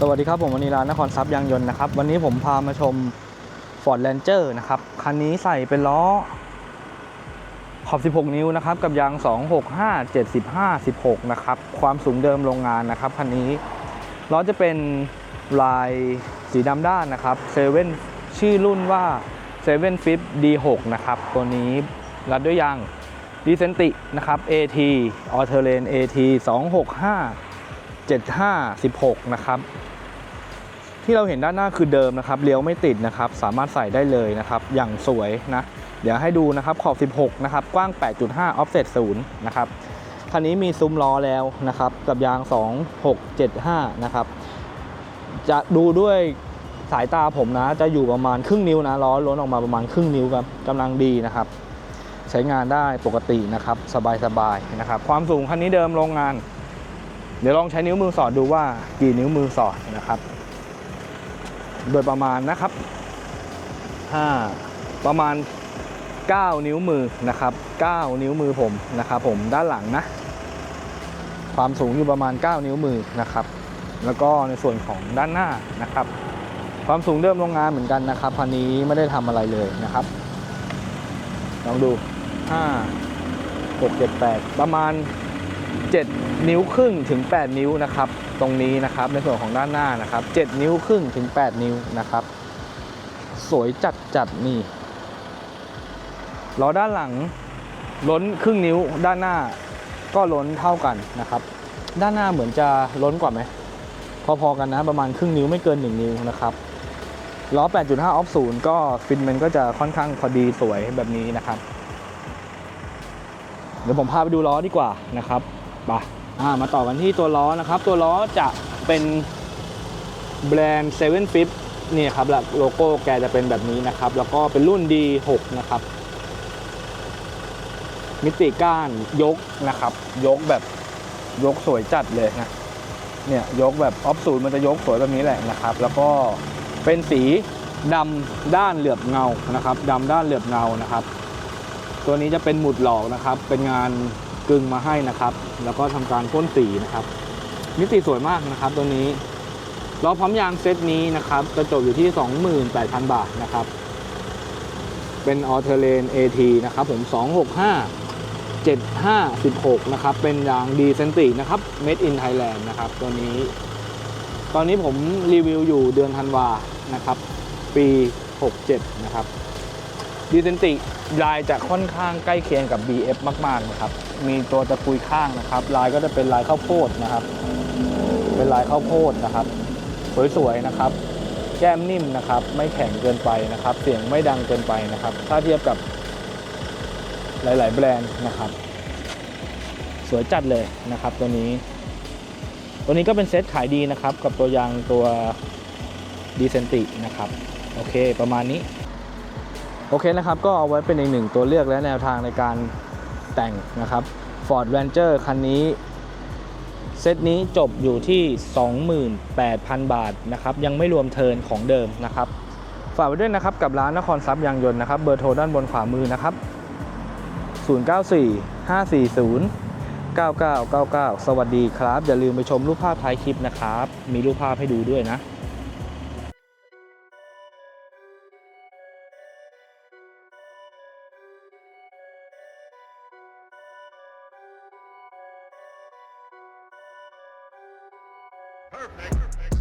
สวัสดีครับผมวันนี้ร้านนครทรัพย์ยางยนต์นะครับ วันนี้ผมพามาชม Ford Ranger นะครับ คันนี้ใส่เป็นล้อ ขอบ 16 นิ้วนะครับ กับยาง 265 75 16 นะครับ ความสูงเดิมโรงงานนะครับ คันนี้ล้อจะเป็นลายสีดำด้านนะครับเซเว่นชื่อรุ่นว่า7 f i p D6 นะครับ ตัวนี้รัดด้วยยางดีเซนตินะครับ AT All Terrain AT 265 75 16 นะครับ ที่เราเห็นด้านหน้าคือเดิมนะครับเลี้ยวไม่ติดนะครับ สามารถใส่ได้เลยนะครับ อย่างสวยนะ เดี๋ยวให้ดูนะครับขอบ 16 นะครับ กว้าง 8.5 offset 0 นะครับคันนี้มีซุ้มล้อแล้วนะครับ กับยาง 2675 นะครับ จะดูด้วยสายตาผมนะ จะอยู่ประมาณครึ่งนิ้วนะล้อล้นออกมาประมาณครึ่งนิ้วครับกำลังดีนะครับ ใช้งานได้ปกตินะครับ สบายๆนะครับ ความสูงคันนี้เดิมโรงงาน เดี๋ยวลองใช้นิ้วมือสอดดูว่ากี่นิ้วมือสอดนะครับ โดยประมาณนะครับ5ประมาณ 9 นิ้วมือนะครับ 9 นิ้วมือผมนะครับ ผมด้านหลังนะ ความสูงอยู่ประมาณ 9 นิ้วมือนะครับ แล้วก็ในส่วนของด้านหน้านะครับ ความสูงเดิมโรงงานเหมือนกันนะครับพันนี้ไม่ได้ทำอะไรเลยนะครับ ลองดู 5 6 7 8 ประมาณ 7 นิ้วครึ่งถึง 8 นิ้วนะครับ ตรงนี้นะครับในส่วนของด้านหน้านะครับ 7 นิ้วครึ่งถึง 8 นิ้วนะครับ สวยจัดจัดนี่ล้อด้านหลังล้นครึ่งนิ้วด้านหน้าก็ล้นเท่ากันนะครับ ด้านหน้าเหมือนจะล้นกว่าไหมพอๆกันนะประมาณครึ่งนิ้วไม่เกิน 1 นิ้วนะครับล้อ 8.5 ออฟศูนย์ก็ฟินมันก็จะค่อนข้างพอดีสวยแบบนี้นะครับ เดี๋ยวผมพาไปดูล้อดีกว่านะครับ ไปอ่ามาต่อกันที่ตัวล้อนะครับ ตัวล้อจะเป็นแบรนด์7 Flip นี่ครับแล้วโลโก้แกจะเป็นแบบนี้นะครับ แล้วก็เป็นรุ่น D6 นะครับ มิติก้านยกนะครับ ยกแบบยกสวยจัดเลยนะเนี่ยยกแบบออฟศูนมันจะยกสวยแบบนี้แหละนะครับ แล้วก็เป็นสีดำด้านเหลือบเงานะครับดำด้านเหลือบเงานะครับ ตัวนี้จะเป็นหมุดหลอกนะครับ เป็นงาน กึ่งมาให้นะครับ แล้วก็ทำการพ่นสีนะครับ มิติสวยมากนะครับตัวนี้ล้อพร้อมยางเซตนี้นะครับจะจบอยู่ที่ 28,000 บาทนะครับ เป็นออเทเลน AT นะครับผม 265 7516 นะครับ เป็นยางดีเซนตินะครับ Made in Thailand นะครับ ตัวนี้ ตอนนี้ผมรีวิวอยู่เดือนธันวานะครับ ปี 67 นะครับ ดีเซนติลายจะค่อนข้างใกล้เคียงกับ BF มากๆนะครับ มีตัวตะกุยข้างนะครับ ลายก็จะเป็นลายข้าวโพดนะครับ เป็นลายข้าวโพดนะครับ สวยๆนะครับ แก้มนิ่มนะครับ ไม่แข็งเกินไปนะครับ เสียงไม่ดังเกินไปนะครับ ถ้าเทียบกับหลาย ๆ แบรนด์นะครับ สวยจัดเลยนะครับ ตัวนี้ ตัวนี้ก็เป็นเซตขายดีนะครับ กับตัวยางตัวดีเซนตินะครับ โอเค ประมาณนี้ โอเคนะครับ ก็เอาไว้เป็นอีกหนึ่งตัวเลือกและแนวทางในการแต่งนะครับ Ford Ranger คันนี้ เซตนี้จบอยู่ที่ 28,000 บาทนะครับ ยังไม่รวมเทิร์นของเดิมนะครับ ฝากไว้ด้วยนะครับ กับร้านนครทรัพย์ยางยนต์นะครับ เบอร์โทรด้านบนขวามือนะครับ 094 540 9999 สวัสดีครับ อย่าลืมไปชมรูปภาพท้ายคลิปนะครับ มีรูปภาพให้ดูด้วยนะ Perfect. Perfect.